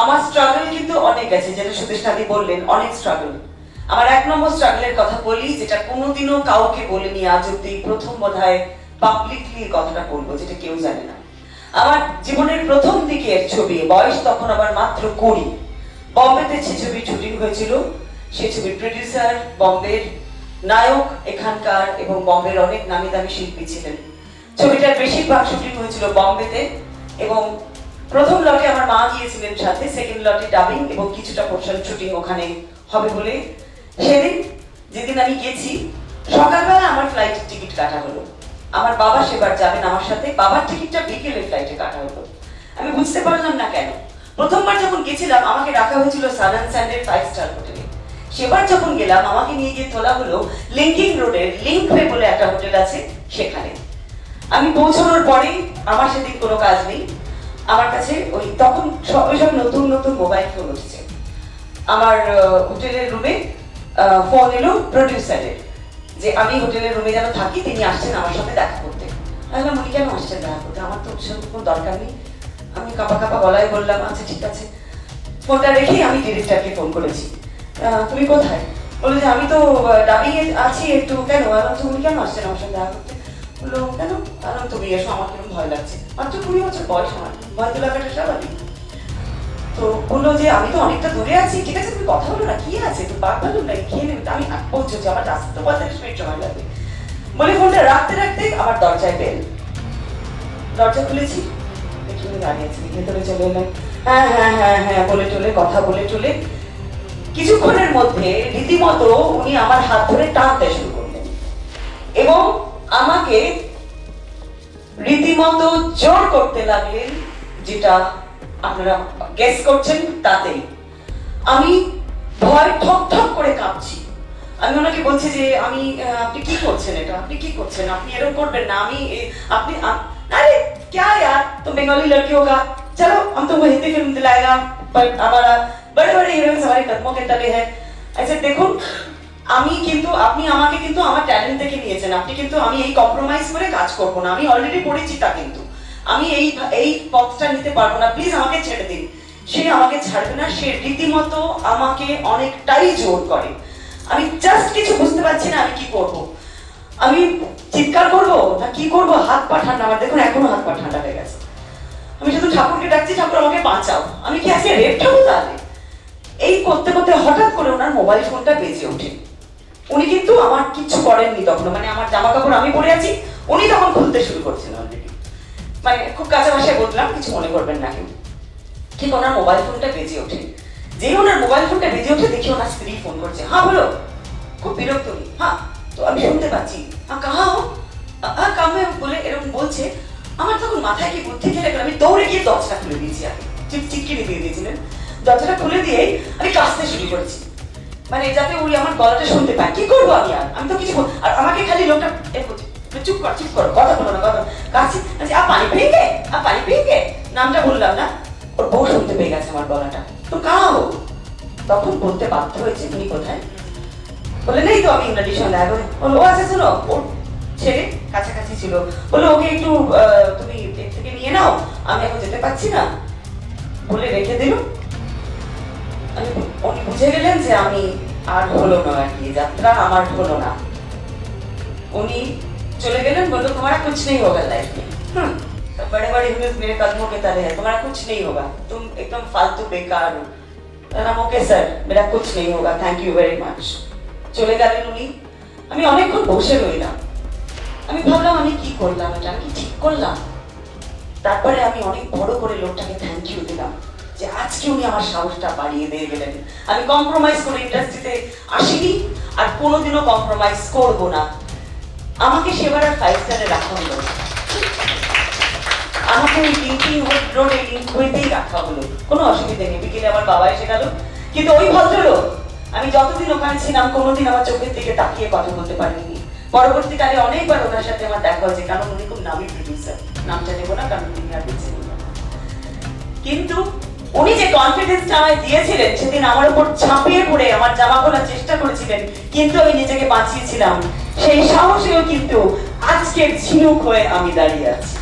আমার স্ট্রাগল কিন্তু অনেক আছে, যেটা সুদেশনাদি বললেন, অনেক স্ট্রাগল আমার এক নম্বর স্ট্রাগলের কথা বলি, যেটা কোনোদিনও কাউকে বলিনি আজ অব্দি প্রথম বোধহয় পাবলিকলি কথাটা বলব, যেটা কেউ জানে না। আমার জীবনের প্রথম দিকের ছবি, বয়স তখন আবার মাত্র কুড়ি। বম্বেতে সে ছবি, শুটিং হয়েছিল। সে ছবির প্রডিউসার বম্বের নায়ক এখানকার এবং বম্বের অনেক নামি দামি শিল্পী ছিলেন। ছবিটার বেশিরভাগ শুটিং হয়েছিল বম্বেতে এবং প্রথম লটে আমার মা গিয়েছিলেন সাথে সেকেন্ড লটে ডাবিং এবং কিছুটা পোর্শন শুটিং ওখানে হবে বলে। সেদিন যেদিন আমি গেছি, সকালবেলা আমার ফ্লাইটের টিকিট কাটা হলো। আমার বাবা সেবার যাবেন আমার সাথে, বাবার টিকিটটা বিকেলে ফ্লাইটে কাটা হলো। আমি বুঝতে পারলাম না কেন। প্রথমবার যখন গেছিলাম, আমাকে রাখা হয়েছিল সাদান স্যান্ডের ফাইভ স্টার হোটেলে সেবার যখন গেলাম, আমাকে নিয়ে গিয়ে তোলা হলো লিঙ্কিং রোডের লিঙ্ক বলে একটা হোটেল আছে সেখানে। আমি পৌঁছানোর পরে আমার সেদিন কোনো কাজ নেই। আমার কাছে ওই তখন সব সব নতুন নতুন মোবাইল ফোন উঠছে। আমার হোটেলের রুমে ফোন এলো প্রডিউসারের যে আমি হোটেলের রুমে যেন থাকি, তিনি আসছেন আমার সাথে দেখা করতে। বললাম, উনি কেন আসছেন দেখা করতে? আমার তো সেরকম কোনো দরকার নেই। আমি কাপা কাপা গলায় বললাম আচ্ছা ঠিক আছে। ফোনটা রেখেই আমি ডিরেক্টরকে ফোন করেছি। তুমি কোথায়? বলল যে, আমি তো ডাবিং এ আছি একটু। কেন? তুমি কেন আসছেন আমার সাথে দেখা করতে? বলল, কেন? এসো, আমার ভয় লাগছে? মাত্র কুড়ি বছর বয়স আমার। ভয় তো লাগাটা স্বাভাবিক তো বলল যে, আমি তো অনেকটা দূরে আছি, ঠিক আছে? তুমি কথা বলো না, কি আছে? বাদ খেয়ে নেবে আমি পৌঁছেছি আমার তো পঁয়তাল্লিশ মিনিট সময় লাগবে। বলে ফোনটা রাখতে রাখতে আমার দরজায় বেল দরজা খুলেছি পেছনে দাঁড়িয়ে আছি, ভেতরে চলে এলেন হ্যাঁ হ্যাঁ হ্যাঁ হ্যাঁ বলে চলে, কথা বলে চলে। কিছুক্ষণের মধ্যে রীতিমতো উনি আমার হাত ধরে টানতে শুরু করলেন। এবং আমাকে রীতিমতো জোর করতে লাগলেন যেটা আপনারা গেস করছেন তাতেই আমি ভয় ঠক ঠক করে কাঁপছি আমি ওনাকে বলছি যে আমি আহ, আপনি কি করছেন এটা আপনি কি করছেন আপনি এরকম করবেন না আমি এ- আপনি আ- अरे क्या यार तुम बंगाली लड़कियों का चलो हम तुमको हिंदी फिल्म दिलाएगा पर हमारा बड़े बड़े हीरोइंस हमारे कदमों के तले है ऐसे দেখুন আমি কিন্তু, আপনি আমাকে কিন্তু আমার ট্যালেন্ট দেখে নিয়েছেন। আপনি কিন্তু, আমি এই কম্প্রোমাইজ করে কাজ করব না। আমি অলরেডি পরিচিতা কিন্তু। আমি এই এই পথটা নিতে পারব না। প্লিজ আমাকে ছেড়ে দিন। সে আমাকে ছাড়বে না। সে রীতিমতো আমাকে অনেকটাই জোর করে। আমি জাস্ট কিছু বুঝতে পারছি না আমি কি করব। আমি চিৎকার করব না কি করব? হাত পা ঠান্ডা আমার। দেখুন, এখনও হাত পা ঠান্ডা হয়ে গেছে। আমি শুধু ঠাকুরকে ডাকছি, ঠাকুর আমাকে বাঁচাও। আমি কি আজকে রেপ ঠাকুর তাহলে? এই করতে করতে হঠাৎ করে ওনার মোবাইল ফোনটা বেজে ওঠে। উনি কিন্তু আমার কিচ্ছু করেননি তখন। মানে আমার জামা কাপড় আমি পরে আছি, উনি তখন খুলতে শুরু করছেন অলরেডি মানে খুব কাছে ভাষায় বললাম, কিছু মনে করবেন না কেউ। ঠিক ওনার মোবাইল ফোনটা বেজে ওঠে। যেই ওনার মোবাইল ফোনটা বেজে ওঠে, দেখি ওনার স্ত্রী ফোন করছে। হ্যাঁ বলো। খুব বিরক্ত উনি। হ্যাঁ তো আমি শুনতে পাচ্ছি। হ্যাঁ কাহা হো হ্যাঁ কামে বলে এরকম বলছে। আমার তখন মাথায় কি বুদ্ধি খেলে আমি দৌড়ে গিয়ে দরজাটা খুলে দিয়েছি আগে। চিটকিনি দিয়ে দিয়েছিলেন দরজাটা খুলে দিয়ে আমি কাশতে শুরু করেছি। মানে যাতে উনি আমার গলাটা শুনতে পায়। কি করব আমি আর? আমি তো কিছু আর আমাকে খালি লোকটা চুপ কর চুপ কর, কথা বলো না, কথা কাছে আ, পানি পেয়েগে আ, পানি পেয়েগে নামটা বললাম না। ওর বউ শুনতে পেয়ে গেছে আমার গলাটা। তো কাও? তখন বলতে বাধ্য হয়েছে তুমি কোথায়? বলে, নেই তো আমি ইংরেজির সঙ্গে দেখা বলল ও আচ্ছা শোনো, ওর ছেলে কাছাকাছি ছিল। বলল ওকে একটু তুমি থেকে নিয়ে নাও। আমি এখন যেতে পারছি না। বলে রেখে দিল। বুঝে গেলেন যে আমি আর হলো না আর কি যাত্রা আমার হলো না उन्हीं चले गए बोलो तुम्हारा कुछ नहीं होगा लाइफ में हम्म, तो बड़े बड़े हीरोज मेरे कदमों के तले है तुम्हारा कुछ नहीं होगा तुम एकदम फालतू बेकार हो নাম ওকে স্যার মেরা কুছ নেই হোগা থ্যাংক ইউ ভেরি মাচ চলে গেলেন উনি আমি অনেকক্ষণ বসে রইলাম আমি ভাবলাম আমি কি করলাম এটা আমি কি ঠিক করলাম তারপরে আমি অনেক বড় করে লোকটাকে থ্যাংক ইউ দিলাম যে আজকে উনি আমার সাহসটা বাড়িয়ে দিয়ে গেলেন। আমি কম্প্রোমাইজ করে ইন্ডাস্ট্রিতে আসিনি আর কোনোদিনও কম্প্রোমাইজ করব না। আমাকে সেবার আর ফাইভ স্টারে রাখা হলো আমাকে ওই লিঙ্কিং রোডে লিঙ্ক হইতেই রাখা হলো। কোনো অসুবিধা নেই, বিকেলে আমার বাবা এসে গেল। কিন্তু ওই ভদ্রলোক, আমি যতদিন ওখানে ছিলাম, কোনোদিন আমার চোখের দিকে তাকিয়ে কথা বলতে পারিনি পরবর্তীকালে অনেকবার ওনার সাথে আমার দেখা হয়েছে, কারণ উনি খুব নামি প্রডিউসার নামটা নেব না, কারণ তিনি আর কিন্তু উনি যে কনফিডেন্সটা আমায় দিয়েছিলেন, সেদিন আমার উপর ছাপিয়ে পড়ে আমার জামা খোলার চেষ্টা করেছিলেন, কিন্তু আমি নিজেকে বাঁচিয়েছিলাম। সেই সাহসেও কিন্তু আজকের ঝিনুক হয়ে আমি দাঁড়িয়ে আছি।